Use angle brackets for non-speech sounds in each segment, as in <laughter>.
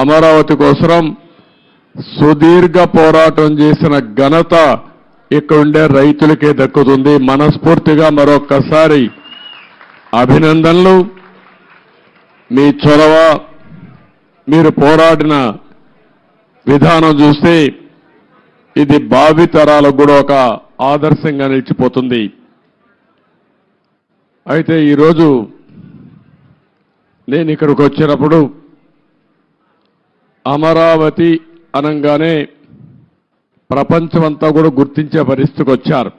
అమరావతి కోసం సుదీర్ఘ పోరాటం చేసిన ఘనత ఇక్కడుండే రైతులకే దక్కుతుంది. మనస్ఫూర్తిగా మరొక్కసారి అభినందనలు. మీ చొరవ మీరు పోరాడిన విధానం చూస్తే ఇది భావి తరాలకు కూడా ఒక ఆదర్శంగా నిలిచిపోతుంది. అయితే ఈరోజు నేను ఇక్కడికి వచ్చినప్పుడు అమరావతి అనగానే ప్రపంచమంతా కూడా గుర్తించే పరిస్థితికి వచ్చారు.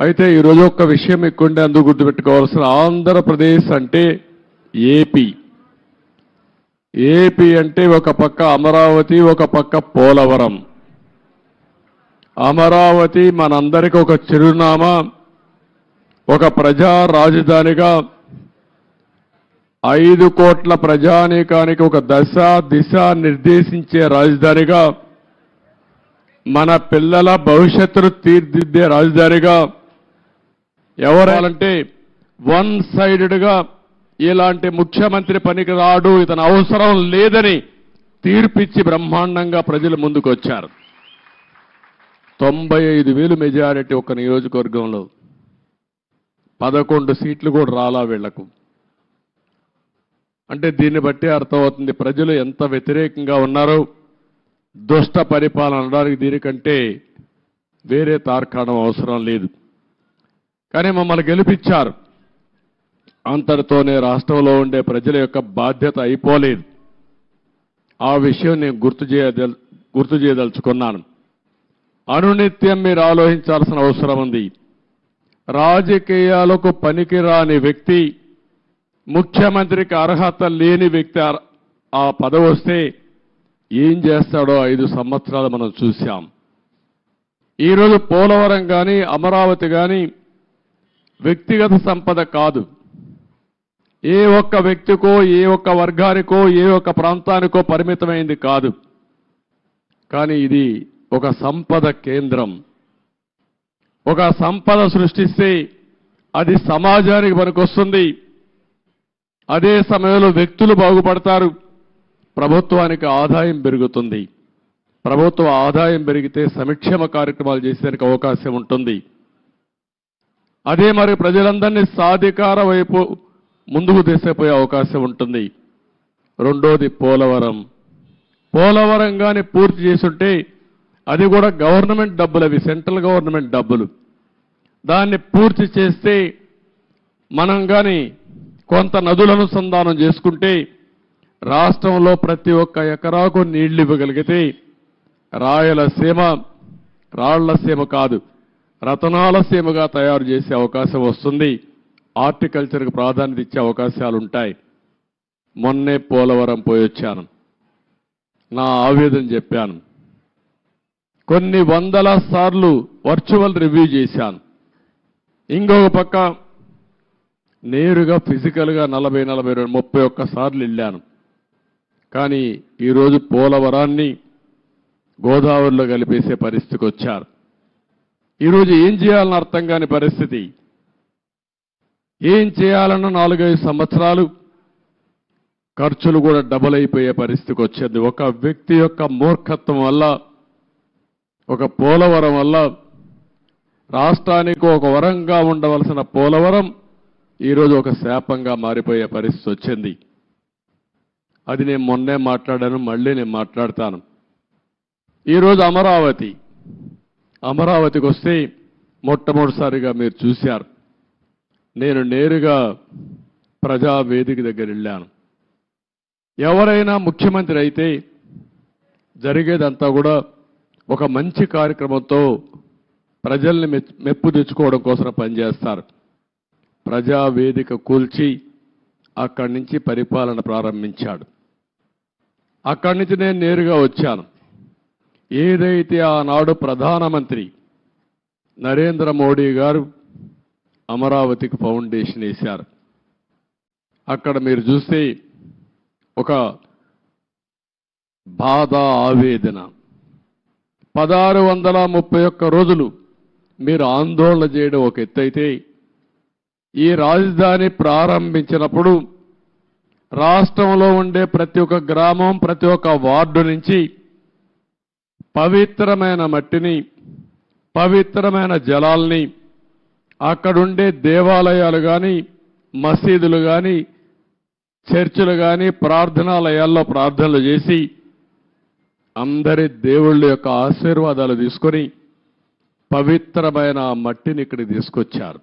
అయితే ఈరోజు ఒక విషయం ఎక్కువంటే అందుకు గుర్తుపెట్టుకోవాల్సిన ఆంధ్రప్రదేశ్ అంటే ఏపీ. ఏపీ అంటే ఒక పక్క అమరావతి ఒక పక్క పోలవరం. అమరావతి మనందరికీ ఒక చిరునామా ఒక ప్రజా రాజధానిగా ఐదు కోట్ల ప్రజానీకానికి ఒక దశ దిశ నిర్దేశించే రాజధానిగా మన పిల్లల భవిష్యత్తును తీర్చిదిద్దే రాజధానిగా ఎవరాలంటే వన్ సైడెడ్గా ఇలాంటి ముఖ్యమంత్రి పనికి రాడు ఇతను అవసరం లేదని తీర్పిచ్చి బ్రహ్మాండంగా ప్రజలు ముందుకు వచ్చారు తొంభై ఐదు వేలు మెజారిటీ ఒక నియోజకవర్గంలో పదకొండు సీట్లు కూడా రాలా వీళ్ళకు. అంటే దీన్ని బట్టి అర్థమవుతుంది ప్రజలు ఎంత వ్యతిరేకంగా ఉన్నారో దుష్ట పరిపాలన అనడానికి దీనికంటే వేరే తార్కాణం అవసరం లేదు. కానీ మమ్మల్ని గెలిపించారు. అంతటితోనే రాష్ట్రంలో ఉండే ప్రజల యొక్క బాధ్యత అయిపోలేదు. ఆ విషయం నేను గుర్తు చేయదల్ గుర్తు చేయదలుచుకున్నాను. అనునిత్యం మీరు ఆలోచించాల్సిన అవసరం ఉంది. రాజకీయాలకు పనికిరాని వ్యక్తి ముఖ్యమంత్రికి అర్హత లేని వ్యక్తి ఆ- పదవి వస్తే ఏం చేస్తాడో ఐదు సంవత్సరాలు మనం చూశాం. ఈరోజు పోలవరం కానీ అమరావతి కానీ వ్యక్తిగత సంపద కాదు. ఏ ఒక్క వ్యక్తికో ఏ ఒక్క వర్గానికో ఏ ఒక్క ప్రాంతానికో పరిమితమైంది కాదు. కానీ ఇది ఒక సంపద కేంద్రం. ఒక సంపద సృష్టిస్తే అది సమాజానికి పనికొస్తుంది. అదే సమయంలో వ్యక్తులు బాగుపడతారు. ప్రభుత్వానికి ఆదాయం పెరుగుతుంది. ప్రభుత్వ ఆదాయం పెరిగితే సంక్షేమ కార్యక్రమాలు చేసేందుకు అవకాశం ఉంటుంది. అదే మరి ప్రజలందరినీ సాధికార వైపు ముందుకు తీసేపోయే అవకాశం ఉంటుంది. రెండోది పోలవరం. పోలవరం కానీ పూర్తి చేసుంటే అది కూడా గవర్నమెంట్ డబ్బులు అవి సెంట్రల్ గవర్నమెంట్ డబ్బులు. దాన్ని పూర్తి చేస్తే మనం కానీ కొంత నదుల అనుసంధానం చేసుకుంటే రాష్ట్రంలో ప్రతి ఒక్క ఎకరాకు నీళ్ళు ఇవ్వగలిగితే రాయలసీమ రాళ్ళసీమ కాదు రతనాల సీమగా తయారు చేసే అవకాశం వస్తుంది. హార్టికల్చర్కి ప్రాధాన్యత ఇచ్చే అవకాశాలు ఉంటాయి మొన్నే పోలవరం పోయి వచ్చాను. నా ఆవేదన చెప్పాను. కొన్ని వందల సార్లు వర్చువల్ రివ్యూ చేశాను. ఇంకొక పక్క నేరుగా ఫిజికల్గా నలభై నలభై రెండు ముప్పై ఒక్క సార్లు వెళ్ళాను. కానీ ఈరోజు పోలవరాన్ని గోదావరిలో కలిపేసే పరిస్థితికి వచ్చారు. ఈరోజు ఏం చేయాలని అర్థం కాని పరిస్థితి. ఏం చేయాలన్న నాలుగైదు సంవత్సరాలు ఖర్చులు కూడా డబుల్ అయిపోయే పరిస్థితికి వచ్చింది. ఒక వ్యక్తి యొక్క మూర్ఖత్వం వల్ల ఒక పోలవరం వల్ల రాష్ట్రానికి ఒక వరంగా ఉండవలసిన పోలవరం ఈరోజు ఒక శాపంగా మారిపోయే పరిస్థితి వచ్చింది. అది నేను మొన్నే మాట్లాడాను మళ్ళీ నేను మాట్లాడతాను. ఈరోజు అమరావతి. అమరావతికి వస్తే మొట్టమొదటిసారిగా మీరు చూశారు. నేను నేరుగా ప్రజా వేదిక దగ్గర వెళ్ళాను. ఎవరైనా ముఖ్యమంత్రి అయితే జరిగేదంతా కూడా ఒక మంచి కార్యక్రమంతో ప్రజల్ని మెప్పు తెచ్చుకోవడం కోసం పనిచేస్తారు. ప్రజా వేదిక కూల్చి అక్కడి నుంచి పరిపాలన ప్రారంభించాడు. అక్కడి నుంచి నేను నేరుగా వచ్చాను. ఏదైతే ఆనాడు ప్రధానమంత్రి నరేంద్ర మోడీ గారు అమరావతికి ఫౌండేషన్ వేశారు. అక్కడ మీరు చూస్తే ఒక బాధ ఆవేదన. పదహారు వందల ముప్పై ఒక్క రోజులు మీరు ఆందోళన చేయడం ఒక ఎత్తైతే ఈ రాజధాని ప్రారంభించినప్పుడు రాష్ట్రంలో ఉండే ప్రతి ఒక్క గ్రామం ప్రతి ఒక్క వార్డు నుంచి పవిత్రమైన మట్టిని పవిత్రమైన జలాల్ని అక్కడుండే దేవాలయాలు కానీ మసీదులు కానీ చర్చిలు కానీ ప్రార్థనాలయాల్లో ప్రార్థనలు చేసి అందరి దేవుళ్ళ యొక్క ఆశీర్వాదాలు తీసుకొని పవిత్రమైన ఆ మట్టిని ఇక్కడికి తీసుకొచ్చారు.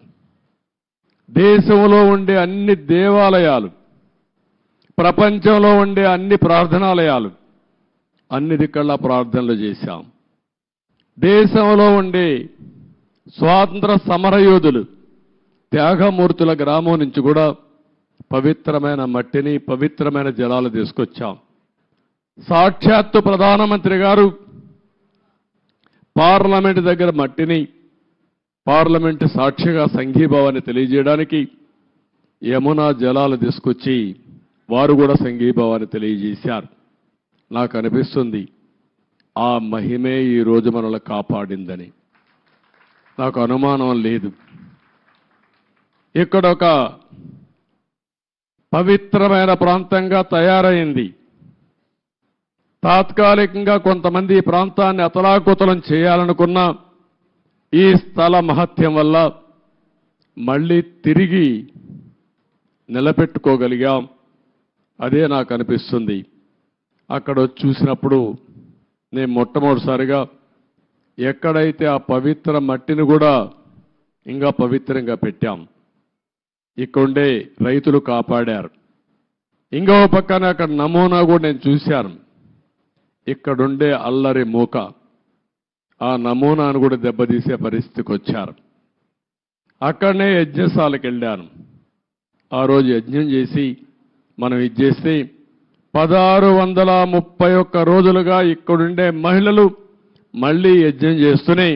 దేశంలో ఉండే అన్ని దేవాలయాలు ప్రపంచంలో ఉండే అన్ని ప్రార్థనాలయాలు అన్ని దిక్కల్లా ప్రార్థనలు చేశాం. దేశంలో ఉండే స్వాతంత్ర సమరయోధులు త్యాగమూర్తుల గ్రామం నుంచి కూడా పవిత్రమైన మట్టిని పవిత్రమైన జలాలు తీసుకొచ్చాం. సాక్షాత్తు ప్రధానమంత్రి గారు పార్లమెంట్ దగ్గర మట్టిని పార్లమెంట్ సాక్షిగా సంఘీభావాన్ని తెలియజేయడానికి యమునా జలాలు తీసుకొచ్చి వారు కూడా సంఘీభావాన్ని తెలియజేశారు. నాకు అనిపిస్తుంది ఆ మహిమే ఈ రోజు మనల్ని కాపాడిందని. నాకు అనుమానం లేదు. ఇక్కడ ఒక పవిత్రమైన ప్రాంతంగా తయారైంది. తాత్కాలికంగా కొంతమంది ఈ ప్రాంతాన్ని అతలాకుతలం చేయాలనుకున్న ఈ స్థల మహత్యం వల్ల మళ్ళీ తిరిగి నిలబెట్టుకోగలిగాం. అదే నాకు అనిపిస్తుంది. అక్కడ చూసినప్పుడు నేను మొట్టమొదటిసారిగా ఎక్కడైతే ఆ పవిత్ర మట్టిని కూడా ఇంకా పవిత్రంగా పెట్టాం ఇక్కడుండే రైతులు కాపాడారు. ఇంకో పక్కన అక్కడ నమూనా కూడా నేను చూశాను. ఇక్కడుండే అల్లరి మూక. ఆ నమూనాను కూడా దెబ్బతీసే పరిస్థితికి వచ్చారు అక్కడనే యజ్ఞశాలకు వెళ్ళాను ఆ రోజు యజ్ఞం చేసి మనం ఇది చేస్తే పదహారు వందల ముప్పై ఒక్క రోజులుగా ఇక్కడుండే మహిళలు మళ్ళీ యజ్ఞం చేస్తూనే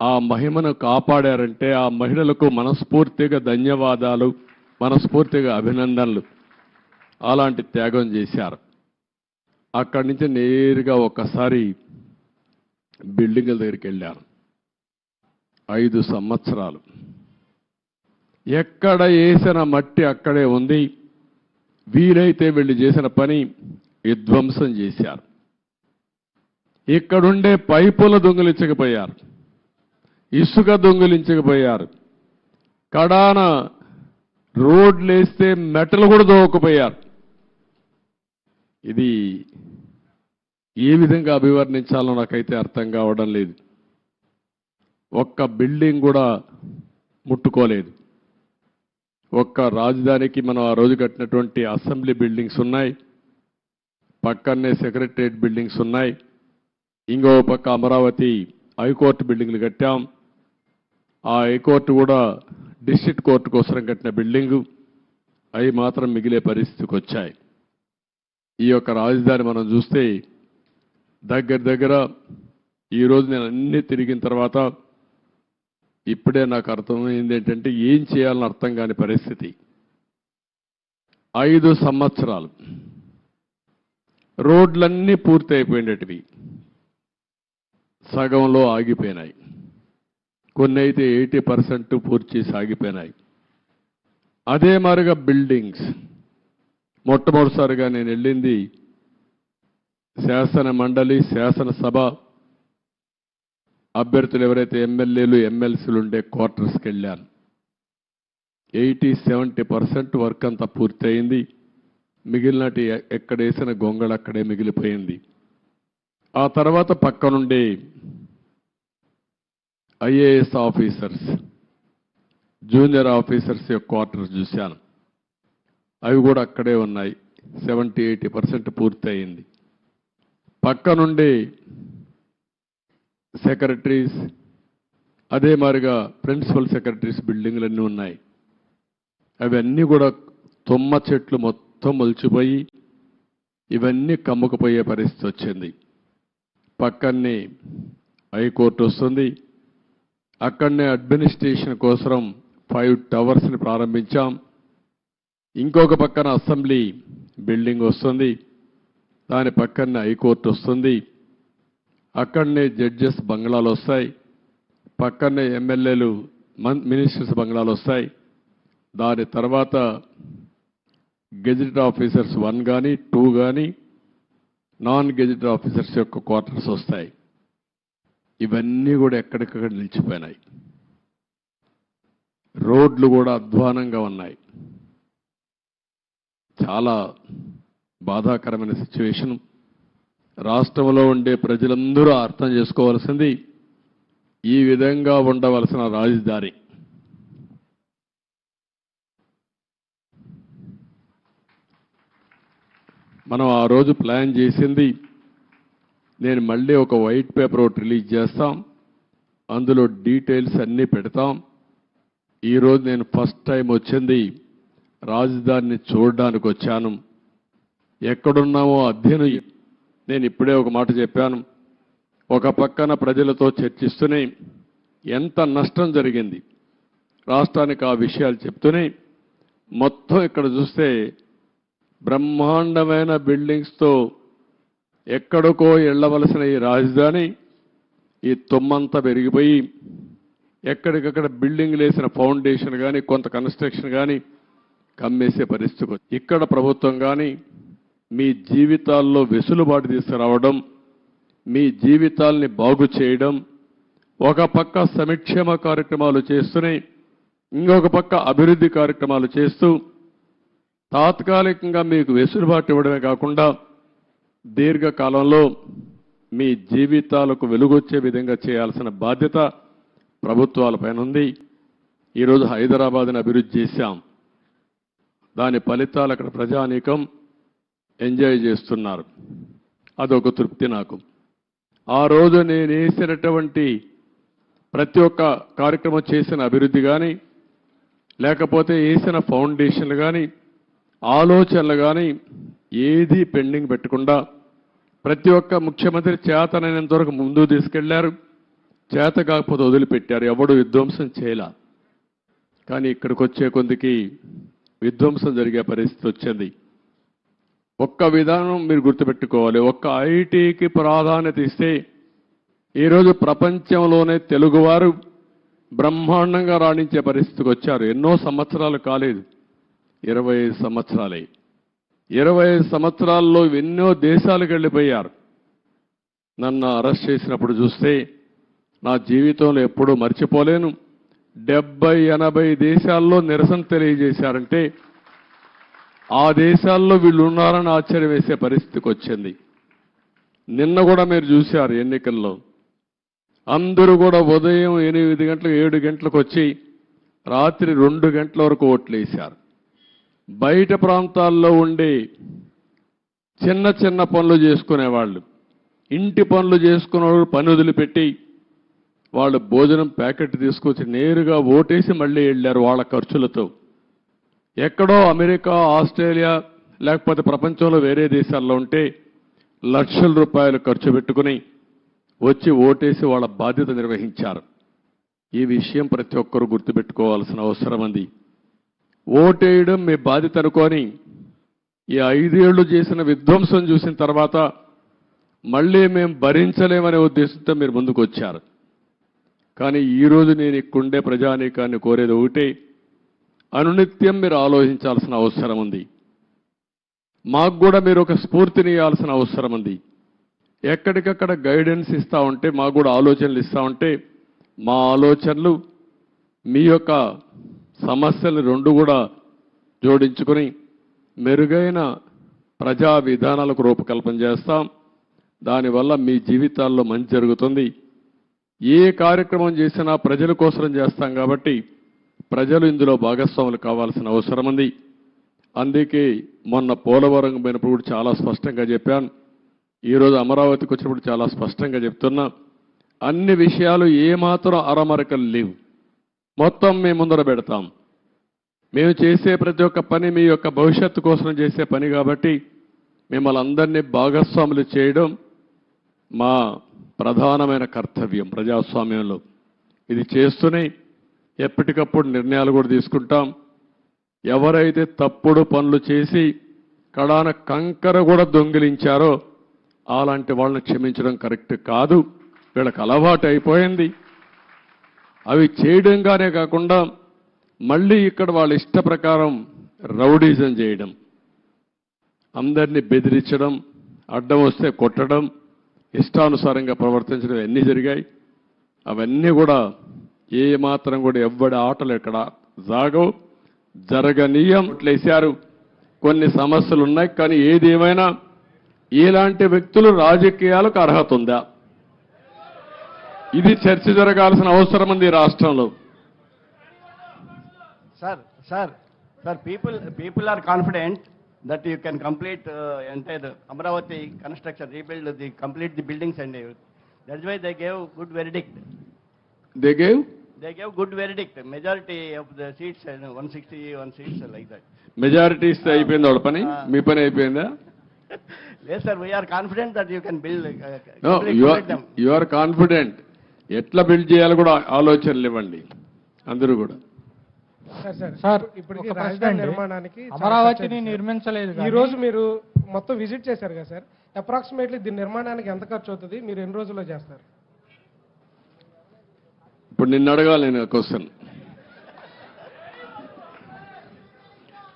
ఆ మహిమను కాపాడారంటే ఆ మహిళలకు మనస్ఫూర్తిగా ధన్యవాదాలు మనస్ఫూర్తిగా అభినందనలు. అలాంటి త్యాగం చేశారు. అక్కడి నుంచి నేరుగా ఒక్కసారి బిల్డింగ్ల దగ్గరికి వెళ్ళాను ఐదు సంవత్సరాలు. ఎక్కడ వేసిన మట్టి అక్కడే ఉంది. వీలైతే వీళ్ళు చేసిన పని విధ్వంసం చేశారు. ఇక్కడుండే పైపుల దొంగిలించకపోయారు. ఇసుక దొంగిలించకపోయారు. కడాన రోడ్లేస్తే మెటలు కూడా దోవకపోయారు. ఇది ఏ విధంగా అభివర్ణించాలో నాకైతే అర్థం కావడం లేదు. ఒక్క బిల్డింగ్ కూడా ముట్టుకోలేదు. ఒక్క రాజధానికి మనం ఆ రోజు కట్టినటువంటి అసెంబ్లీ బిల్డింగ్స్ ఉన్నాయి. పక్కనే సెక్రటరియట్ బిల్డింగ్స్ ఉన్నాయి. ఇంకో పక్క అమరావతి హైకోర్టు బిల్డింగ్లు కట్టాం. ఆ హైకోర్టు కూడా డిస్ట్రిక్ట్ కోర్టు కోసం కట్టిన బిల్డింగు. అవి మాత్రం మిగిలే పరిస్థితికి వచ్చాయి. ఈ యొక్క రాజధాని మనం చూస్తే దగ్గర దగ్గర ఈరోజు నేను అన్నీ తిరిగిన తర్వాత ఇప్పుడే నాకు అర్థమైంది ఏంటంటే ఏం చేయాలని అర్థం కాని పరిస్థితి. ఐదు సంవత్సరాలు. రోడ్లన్నీ పూర్తి అయిపోయినటివి సగంలో ఆగిపోయినాయి. కొన్ని అయితే ఎయిటీ పర్సెంట్ పూర్తి చేసి ఆగిపోయినాయి అదే మాదిరిగా బిల్డింగ్స్. మొట్టమొదటిసారిగా నేను వెళ్ళింది శాసన మండలి శాసనసభ అభ్యర్థులు ఎవరైతే ఎమ్మెల్యేలు ఎమ్మెల్సీలు ఉండే క్వార్టర్స్కి వెళ్ళాను ఎయిటీ సెవెంటీ పర్సెంట్ వర్క్ అంతా పూర్తయింది. మిగిలినటి ఎక్కడ వేసిన గొంగళ అక్కడే మిగిలిపోయింది. ఆ తర్వాత పక్కనుండే ఐఏఎస్ ఆఫీసర్స్ జూనియర్ ఆఫీసర్స్ యొక్క క్వార్టర్స్ చూశాను. అవి కూడా అక్కడే ఉన్నాయి. సెవెంటీ ఎయిటీ పర్సెంట్ పూర్తయింది. పక్క నుండి సెక్రటరీస్ అదే మాదిరిగా ప్రిన్సిపల్ సెక్రటరీస్ బిల్డింగ్లన్నీ ఉన్నాయి. అవన్నీ కూడా తుమ్మ చెట్లు మొత్తం మొలిచిపోయి ఇవన్నీ కమ్ముకుపోయే పరిస్థితి వచ్చింది. పక్కనే హైకోర్టు వస్తుంది. అక్కడనే అడ్మినిస్ట్రేషన్ కోసం ఫైవ్ టవర్స్ని ప్రారంభించాం. ఇంకొక పక్కన అసెంబ్లీ బిల్డింగ్ వస్తుంది. దాని పక్కనే హైకోర్టు వస్తుంది. అక్కడనే జడ్జెస్ బంగ్లాలు వస్తాయి. పక్కనే ఎమ్మెల్యేలు మన్ మినిస్టర్స్ బంగ్లాలు వస్తాయి. దాని తర్వాత గెజిట్ ఆఫీసర్స్ వన్ కానీ టూ కానీ నాన్ గెజిట్ ఆఫీసర్స్ యొక్క క్వార్టర్స్ వస్తాయి. ఇవన్నీ కూడా ఎక్కడికక్కడ నిలిచిపోయినాయి. రోడ్లు కూడా అధ్వానంగా ఉన్నాయి. చాలా బాధాకరమైన సిచ్యువేషన్ రాష్ట్రంలో ఉండే ప్రజలందరూ అర్థం చేసుకోవాల్సింది ఈ విధంగా ఉండవలసిన రాజధాని. మనం ఆ రోజు ప్లాన్ చేసింది నేను మళ్ళీ ఒక వైట్ పేపర్ ఒకటి రిలీజ్ చేస్తాం. అందులో డీటెయిల్స్ అన్నీ పెడతాం. ఈరోజు నేను ఫస్ట్ టైం వచ్చింది రాజధానిని చూడడానికి వచ్చాను. ఎక్కడున్నామో అధ్యయనం నేను ఇప్పుడే ఒక మాట చెప్పాను. ఒక పక్కన ప్రజలతో చర్చిస్తూనే ఎంత నష్టం జరిగింది. రాష్ట్రానికి ఆ విషయాలు చెప్తూనే మొత్తం ఇక్కడ చూస్తే బ్రహ్మాండమైన బిల్డింగ్స్తో ఎక్కడికో వెళ్ళవలసిన ఈ రాజధాని ఈ తుమ్మంతా పెరిగిపోయి ఎక్కడికక్కడ బిల్డింగ్ లేసిన ఫౌండేషన్ కానీ కొంత కన్స్ట్రక్షన్ కానీ కమ్మేసే పరిస్థితి ఇక్కడ ప్రభుత్వం కానీ మీ జీవితాల్లో వెసులుబాటు తీసుకురావడం మీ జీవితాల్ని బాగు చేయడం ఒక పక్క సంక్షేమ కార్యక్రమాలు చేస్తూనే ఇంకొక పక్క అభివృద్ధి కార్యక్రమాలు చేస్తూ తాత్కాలికంగా మీకు వెసులుబాటు ఇవ్వడమే కాకుండా దీర్ఘకాలంలో మీ జీవితాలకు వెలుగొచ్చే విధంగా చేయాల్సిన బాధ్యత ప్రభుత్వాలపైన ఉంది. ఈరోజు హైదరాబాద్ని అభివృద్ధి చేశాం. దాని ఫలితాలు అక్కడ ప్రజానీకం ఎంజాయ్ చేస్తున్నారు. అదొక తృప్తి నాకు. ఆ రోజు నేను వేసినటువంటి ప్రతి ఒక్క కార్యక్రమం చేసిన అభివృద్ధి కానీ లేకపోతే వేసిన ఫౌండేషన్లు కానీ ఆలోచనలు కానీ ఏది పెండింగ్ పెట్టకుండా ప్రతి ఒక్క ముఖ్యమంత్రి చేతనైనంత వరకు ముందు తీసుకెళ్ళారు. చేత కాకపోతే వదిలిపెట్టారు. ఎవడు విధ్వంసం చేయలా. కానీ ఇక్కడికి వచ్చే కొద్దికి విధ్వంసం జరిగే పరిస్థితి వచ్చింది. ఒక్క విధానం మీరు గుర్తుపెట్టుకోవాలి. ఒక్క ఐటీకి ప్రాధాన్యత ఇస్తే ఈరోజు ప్రపంచంలోనే తెలుగువారు బ్రహ్మాండంగా రాణించే పరిస్థితికి వచ్చారు. ఎన్నో సంవత్సరాలు కాలేదు. ఇరవై ఐదు సంవత్సరాలే. ఇరవై ఐదు సంవత్సరాల్లో ఎన్నో దేశాలకు వెళ్ళిపోయారు. నన్ను అరెస్ట్ చేసినప్పుడు చూస్తే నా జీవితంలో ఎప్పుడూ మర్చిపోలేను. డెబ్బై ఎనభై దేశాల్లో నిరసన తెలియజేశారంటే ఆ దేశాల్లో వీళ్ళు ఉన్నారని ఆశ్చర్యం వేసే పరిస్థితికి వచ్చింది. నిన్న కూడా మీరు చూశారు ఎన్నికల్లో. అందరూ కూడా ఉదయం ఎనిమిది గంటలకు ఏడు గంటలకు వచ్చి రాత్రి రెండు గంటల వరకు ఓట్లు వేశారు. బయట ప్రాంతాల్లో ఉండే చిన్న చిన్న పనులు చేసుకునేవాళ్ళు. ఇంటి పనులు చేసుకునే వాళ్ళు పని వదిలిపెట్టి వాళ్ళు భోజనం ప్యాకెట్ తీసుకొచ్చి నేరుగా ఓటేసి మళ్ళీ వెళ్ళారు వాళ్ళ ఖర్చులతో. ఎక్కడో అమెరికా ఆస్ట్రేలియా లేకపోతే ప్రపంచంలో వేరే దేశాల్లో ఉంటే లక్షల రూపాయలు ఖర్చు పెట్టుకుని వచ్చి ఓటేసి వాళ్ళ బాధ్యత నిర్వహించారు. ఈ విషయం ప్రతి ఒక్కరూ గుర్తుపెట్టుకోవాల్సిన అవసరం ఉంది. ఓటేయడం మీ బాధ్యత అనుకొని ఈ ఐదేళ్ళు చేసిన విధ్వంసం చూసిన తర్వాత మళ్ళీ మేము భరించలేమనే ఉద్దేశంతో మీరు ముందుకు వచ్చారు కానీ ఈరోజు నేను ఇక్కడుండే ప్రజానీకాన్ని కోరేది ఒకటే అనునిత్యం మీరు ఆలోచించాల్సిన అవసరం ఉంది. మాకు కూడా మీరు ఒక స్ఫూర్తిని ఇవ్వాల్సిన అవసరం ఉంది. ఎక్కడికక్కడ గైడెన్స్ ఇస్తా ఉంటే మాకు కూడా ఆలోచనలు ఇస్తా ఉంటే మా ఆలోచనలు మీ యొక్క సమస్యలు రెండు కూడా జోడించుకొని మెరుగైన ప్రజా విధానాలకు రూపకల్పన చేస్తాం. దానివల్ల మీ జీవితాల్లో మంచి జరుగుతుంది. ఏ కార్యక్రమం చేసినా ప్రజల కోసం చేస్తాం కాబట్టి ప్రజలు ఇందులో భాగస్వాములు కావాల్సిన అవసరం ఉంది. అందుకే మొన్న పోలవరం పోయినప్పుడు కూడా చాలా స్పష్టంగా చెప్పాను. ఈరోజు అమరావతికి వచ్చినప్పుడు చాలా స్పష్టంగా చెప్తున్నా. అన్ని విషయాలు ఏమాత్రం అరమరకలు లేవు. మొత్తం మేము ముందర పెడతాం. మేము చేసే ప్రతి ఒక్క పని మీ యొక్క భవిష్యత్తు కోసం చేసే పని కాబట్టి మిమ్మల్ని అందరినీ భాగస్వాములు చేయడం మా ప్రధానమైన కర్తవ్యం ప్రజాస్వామ్యంలో. ఇది చేస్తూనే ఎప్పటికప్పుడు నిర్ణయాలు కూడా తీసుకుంటాం. ఎవరైతే తప్పుడు పనులు చేసి కడాన కంకర కూడా దొంగిలించారో అలాంటి వాళ్ళని క్షమించడం కరెక్ట్ కాదు. వీళ్ళకి అలవాటు అయిపోయింది. అవి చేయడంగానే కాకుండా మళ్ళీ ఇక్కడ వాళ్ళ ఇష్ట ప్రకారం రౌడీజం చేయడం అందరినీ బెదిరించడం అడ్డం వస్తే కొట్టడం ఇష్టానుసారంగా ప్రవర్తించడం అన్నీ జరిగాయి. అవన్నీ కూడా ఏ మాత్రం కూడా ఎవ్వడి ఆటలు ఎక్కడ జాగవు జరగనీయం ఇట్లేశారు కొన్ని సమస్యలు ఉన్నాయి కానీ ఏదేమైనా ఇలాంటి వ్యక్తులు రాజకీయాలకు అర్హత ఉందా? ఇది చర్చ జరగాల్సిన అవసరం ఉంది ఈ రాష్ట్రంలో. Sir sir sir people people are confident that you can complete uh, అంటే Amaravati construction rebuild the complete the buildings and that why they gave good verdict they gave They gave good verdict, majority of the seats, and 161 seats like that. Majority ఇస్తే అయిపోయింది వాళ్ళ పని? మీ పని అయిపోయిందా? <laughs> Yes, sir, we are confident that you can build, uh, no complete you complete them. You are confident ఎట్లా build చేయాలో కూడా ఆలోచనలు ఇవ్వండి. అందరూ కూడా. సార్ సార్ సార్ ఇప్పటికి ఒక ప్రశ్న రాజధాని అండి. నిర్మాణానికి చాలా ఖర్చు అమరావతిని అయింది సార్. నిర్మించలేదు ఈ కానీ రోజు మీరు మొత్తం విజిట్ చేశారు కదా సార్ అప్రాక్సిమేట్లీ దీని నిర్మాణానికి ఎంత ఖర్చు అవుతుంది? మీరు ఎన్ని రోజుల్లో చేస్తారు? ఇప్పుడు నిన్ను అడగాలి నేను క్వశ్చన్.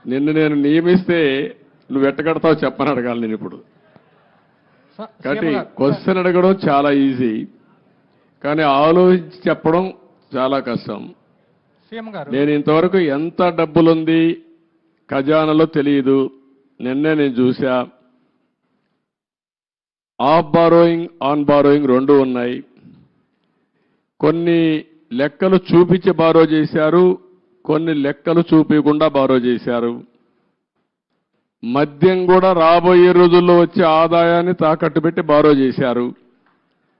నిన్ను నేను నియమిస్తే నువ్వు ఎట్టగడతావు చెప్పని అడగాలి నేను ఇప్పుడు. కాబట్టి క్వశ్చన్ అడగడం చాలా ఈజీ. కానీ ఆలోచించి చెప్పడం చాలా కష్టం. నేను ఇంతవరకు ఎంత డబ్బులుంది ఖజానాలో తెలియదు నిన్నే నేను చూసా ఆఫ్ బారోయింగ్ ఆన్ బారోయింగ్ రెండు ఉన్నాయి. కొన్ని లెక్కలు చూపించి బారో చేశారు కొన్ని లెక్కలు చూపించకుండా బారో చేశారు. మద్యం కూడా రాబోయే రోజుల్లో వచ్చే ఆదాయాన్ని తాకట్టు పెట్టి బారో చేశారు.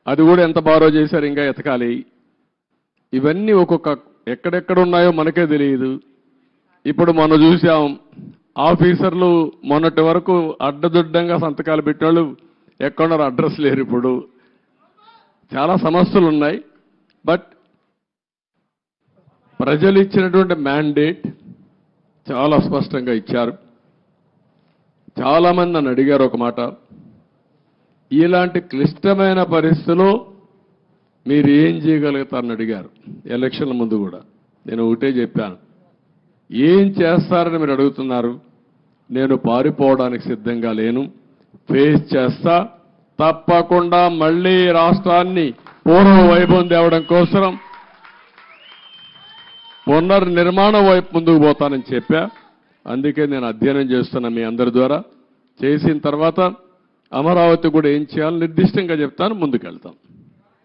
అది కూడా ఎంత బారో చేశారు ఇంకా ఎతకాలి. ఇవన్నీ ఒక్కొక్క ఎక్కడెక్కడ ఉన్నాయో మనకే తెలియదు. ఇప్పుడు మనం చూసాం ఆఫీసర్లు మొన్నటి వరకు అడ్డదుడ్డంగా సంతకాలు పెట్టిన వాళ్ళు ఎక్కడున్నారు? అడ్రస్ లేరు ఇప్పుడు. చాలా సమస్యలు ఉన్నాయి. బట్ ప్రజలు ఇచ్చినటువంటి మ్యాండేట్ చాలా స్పష్టంగా ఇచ్చారు. చాలామంది నన్ను అడిగారు ఒక మాట. ఇలాంటి క్లిష్టమైన పరిస్థితిలో మీరు ఏం చేయగలుగుతారని అడిగారు. ఎలక్షన్ల ముందు కూడా. నేను ఒకటే చెప్పాను. ఏం చేస్తారని మీరు అడుగుతున్నారు? నేను పారిపోవడానికి సిద్ధంగా లేను. ఫేస్ చేస్తా. తప్పకుండా మళ్ళీ రాష్ట్రాన్ని పూర్వ వైభవం తేవడం కోసం పునర్నిర్మాణం వైపు ముందుకు పోతానని చెప్పా. అందుకే నేను అధ్యయనం చేస్తున్నా మీ అందరి ద్వారా. చేసిన తర్వాత అమరావతి కూడా ఏం చేయాలో నిర్దిష్టంగా చెప్తాను ముందుకెళ్తాం.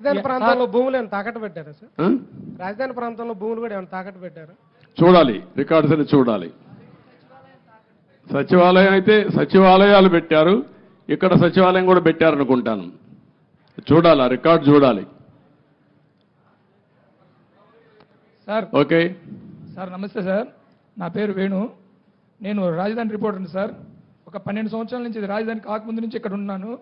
రాజధాని ప్రాంతంలో భూములు ఏమైనా తాకట్టు పెట్టారా సార్? ఆ? రాజధాని ప్రాంతంలో భూములు కూడా ఏమైనా తాకట్టు పెట్టారా? చూడాలి రికార్డ్స్ అని చూడాలి. సచివాలయం అయితే సచివాలయాలు పెట్టారు. ఇక్కడ సచివాలయం కూడా పెట్టారనుకుంటాను. చూడాలి ఆ రికార్డ్ చూడాలి. సార్. ఓకే. సార్ నమస్తే సార్. నా పేరు వేణు. నేను రాజధాని రిపోర్టర్ని సార్. ఒక పన్నెండు సంవత్సరాల నుంచి రాజధాని కాకముందు నుంచి ఇక్కడ ఉన్నాను.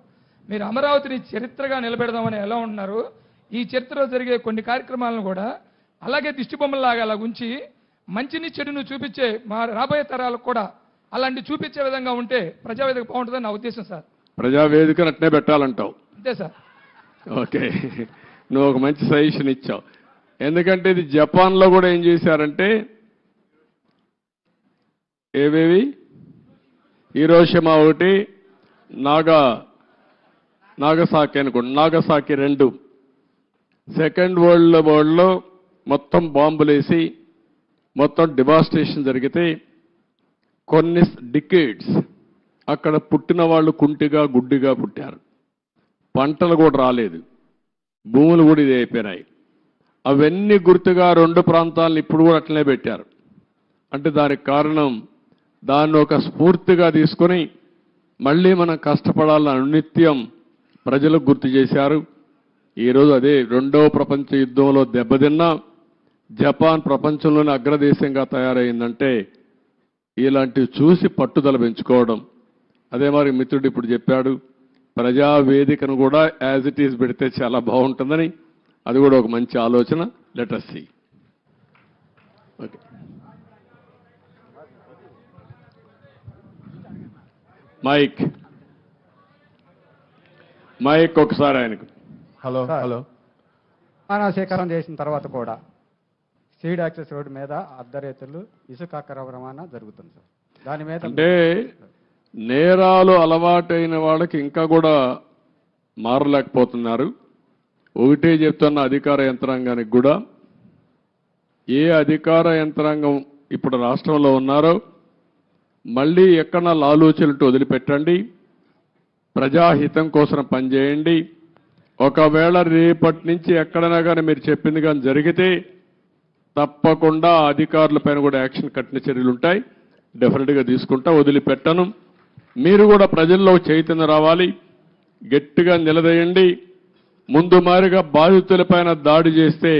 మీరు అమరావతిని చరిత్రగా నిలబెడదామని ఎలా ఉన్నారు? ఈ చరిత్రలో జరిగే కొన్ని కార్యక్రమాలను కూడా అలాగే దిష్టి బొమ్మలాగా అలా ఉంచి మంచిని చెడును చూపించే మా రాబోయే తరాలకు కూడా అలాంటి చూపించే విధంగా ఉంటే ప్రజావేదిక బాగుంటుందని నా ఉద్దేశం సార్. ప్రజావేదికను అట్నే పెట్టాలంటావు. అంతే సార్. ఓకే. నువ్వు ఒక మంచి సజెషన్ ఇచ్చావు. ఎందుకంటే ఇది జపాన్లో కూడా ఏం చేశారంటే ఏవేవి? హీరోషిమా ఒకటి నాగా నాగసాకి అనుకోండి నాగసాకి రెండు. సెకండ్ వరల్డ్ వరల్డ్లో మొత్తం బాంబులేసి మొత్తం డివాస్టేషన్ జరిగితే కొన్ని డికేడ్స్ అక్కడ పుట్టిన వాళ్ళు కుంటిగా గుడ్డిగా పుట్టారు. పంటలు కూడా రాలేదు. భూములు కూడా ఇది అయిపోయినాయి. అవన్నీ గుర్తుగా రెండు ప్రాంతాలను ఇప్పుడు కూడా అట్లనే పెట్టారు. అంటే దానికి కారణం దాన్ని ఒక స్ఫూర్తిగా తీసుకొని మళ్ళీ మనం కష్టపడాలని అనునిత్యం ప్రజలకు గుర్తు చేశారు. ఈరోజు అదే రెండవ ప్రపంచ యుద్ధంలో దెబ్బతిన్న జపాన్ ప్రపంచంలోని అగ్రదేశంగా తయారైందంటే ఇలాంటివి చూసి పట్టుదల పెంచుకోవడం. అదే మరి మిత్రుడు ఇప్పుడు చెప్పాడు ప్రజా వేదికను కూడా యాజ్ ఇట్ ఈస్ పెడితే చాలా బాగుంటుందని. అది కూడా ఒక మంచి ఆలోచన. Let us see okay mike mike ఒకసారి ఆయనకు. హలో. హలో సేకరణ చేసిన తర్వాత కూడా సీడ్ యాక్సెస్ రోడ్డు మీద అర్ధరేతులు ఇసుక అక్రమ రవాణా జరుగుతుంది సార్ దాని మీద అంటే నేరాలు అలవాటైన వాళ్ళకి ఇంకా కూడా మారలేకపోతున్నారు. ఒకటే చెప్తున్న అధికార యంత్రాంగానికి కూడా ఏ అధికార యంత్రాంగం ఇప్పుడు రాష్ట్రంలో ఉన్నారో మళ్ళీ ఎక్కడ ఆలోచనలు వదిలిపెట్టండి ప్రజాహితం కోసం పనిచేయండి. ఒకవేళ రేపటి నుంచి ఎక్కడైనా కానీ మీరు చెప్పింది కానీ జరిగితే తప్పకుండా అధికారుల పైన కూడా యాక్షన్ కఠిన చర్యలు ఉంటాయి. డెఫినెట్గా తీసుకుంటా వదిలిపెట్టను. మీరు కూడా ప్రజల్లో చైతన్యం రావాలి. గట్టిగా నిలదీయండి. ముందు మారిగా బాధితులపైన దాడి చేస్తే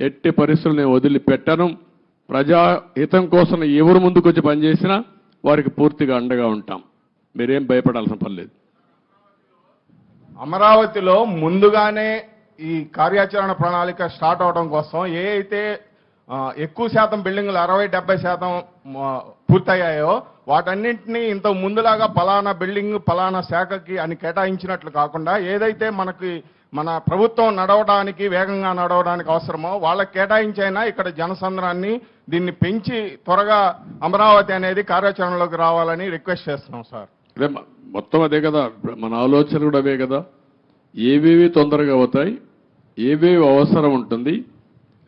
ఎట్టి పరిస్థితులు నేను వదిలిపెట్టను. ప్రజాహితం కోసం ఎవరు ముందుకొచ్చి పనిచేసినా వారికి పూర్తిగా అండగా ఉంటాం. మీరేం భయపడాల్సిన పని లేదు. అమరావతిలో ముందుగానే ఈ కార్యాచరణ ప్రణాళిక స్టార్ట్ అవడం కోసం ఏ అయితే ఎక్కువ శాతం బిల్డింగ్లు అరవై డెబ్బై శాతం పూర్తయ్యాయో వాటన్నింటినీ ఇంత ముందులాగా పలానా బిల్డింగ్ పలానా శాఖకి అని కేటాయించినట్లు కాకుండా ఏదైతే మనకి మన ప్రభుత్వం నడవడానికి వేగంగా నడవడానికి అవసరమో వాళ్ళకి కేటాయించైనా ఇక్కడ జనసంద్రాన్ని దీన్ని పెంచి త్వరగా అమరావతి అనేది కార్యాచరణలోకి రావాలని రిక్వెస్ట్ చేస్తున్నాం సార్. అదే మొత్తం అదే కదా మన ఆలోచన కూడా అవే కదా. ఏవేవి తొందరగా అవుతాయి ఏవేవి అవసరం ఉంటుంది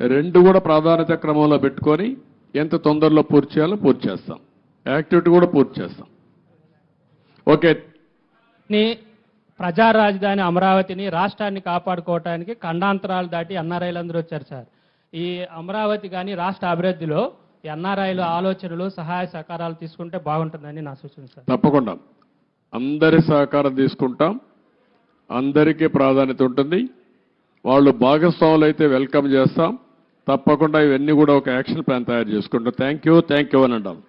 రెండు కూడా ప్రాధాన్యత క్రమంలో పెట్టుకొని ఎంత తొందరలో పూర్తి చేయాలో పూర్తి చేస్తాం. యాక్టివిటీ కూడా పూర్తి చేస్తాం. ఓకే. ప్రజా రాజధాని అమరావతిని రాష్ట్రాన్ని కాపాడుకోవటానికి ఖండాంతరాలు దాటి ఎన్ఆర్ఐలందరూ వచ్చారు సార్. ఈ అమరావతి కానీ రాష్ట్ర అభివృద్ధిలో ఎన్ఆర్ఐల ఆలోచనలు సహాయ సహకారాలు తీసుకుంటే బాగుంటుందని నా సూచన సార్. తప్పకుండా. అందరి సహకారం తీసుకుంటాం. అందరికీ ప్రాధాన్యత ఉంటుంది. వాళ్ళు భాగస్వాములు అయితే వెల్కమ్ చేస్తాం. తప్పకుండా ఇవన్నీ కూడా ఒక యాక్షన్ ప్లాన్ తయారు చేసుకుంటాం. Thank you. థ్యాంక్ యూ అని అంటాం